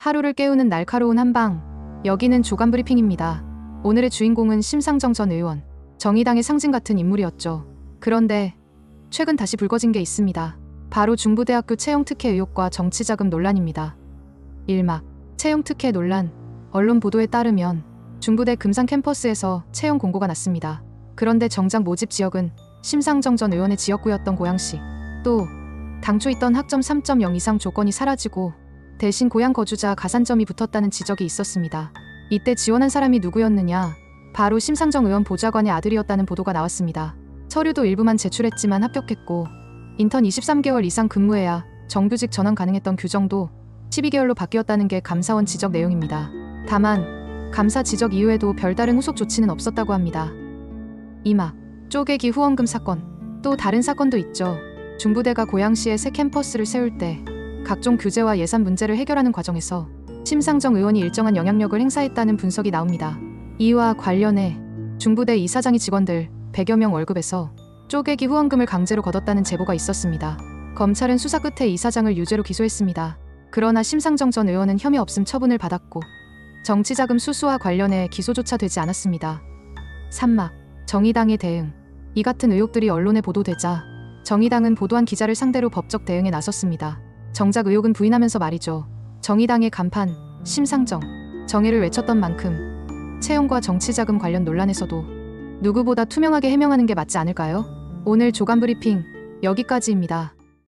하루를 깨우는 날카로운 한방. 여기는 조간 브리핑입니다. 오늘의 주인공은 심상정 전 의원. 정의당의 상징 같은 인물이었죠. 그런데 최근 다시 불거진 게 있습니다. 바로 중부대학교 채용 특혜 의혹과 정치 자금 논란입니다. 1막 채용 특혜 논란. 언론 보도에 따르면 중부대 금산 캠퍼스에서 채용 공고가 났습니다. 그런데 정작 모집 지역은 심상정 전 의원의 지역구였던 고양시. 또 당초 있던 학점 3.0 이상 조건이 사라지고 대신 고향 거주자 가산점이 붙었다는 지적이 있었습니다. 이때 지원한 사람이 누구였느냐? 바로 심상정 의원 보좌관의 아들이었다는 보도가 나왔습니다. 서류도 일부만 제출했지만 합격했고 인턴 23개월 이상 근무해야 정규직 전환 가능했던 규정도 12개월로 바뀌었다는 게 감사원 지적 내용입니다. 다만 감사 지적 이후에도 별다른 후속 조치는 없었다고 합니다. 이막 쪼개기 후원금 사건 또 다른 사건도 있죠. 중부대가 고양시에 새 캠퍼스를 세울 때 각종 규제와 예산 문제를 해결하는 과정에서 심상정 의원이 일정한 영향력을 행사했다는 분석이 나옵니다. 이와 관련해 중부대 이사장이 직원들 100여 명 월급에서 쪼개기 후원금을 강제로 걷었다는 제보가 있었습니다. 검찰은 수사 끝에 이사장을 유죄로 기소했습니다. 그러나 심상정 전 의원은 혐의 없음 처분을 받았고 정치자금 수수와 관련해 기소조차 되지 않았습니다. 3막 정의당의 대응 이 같은 의혹들이 언론에 보도되자 정의당은 보도한 기자를 상대로 법적 대응에 나섰습니다. 정작 의혹은 부인하면서 말이죠. 정의당의 간판 심상정 정의를 외쳤던 만큼 채용과 정치자금 관련 논란에서도 누구보다 투명하게 해명하는 게 맞지 않을까요? 오늘 조간 브리핑 여기까지입니다.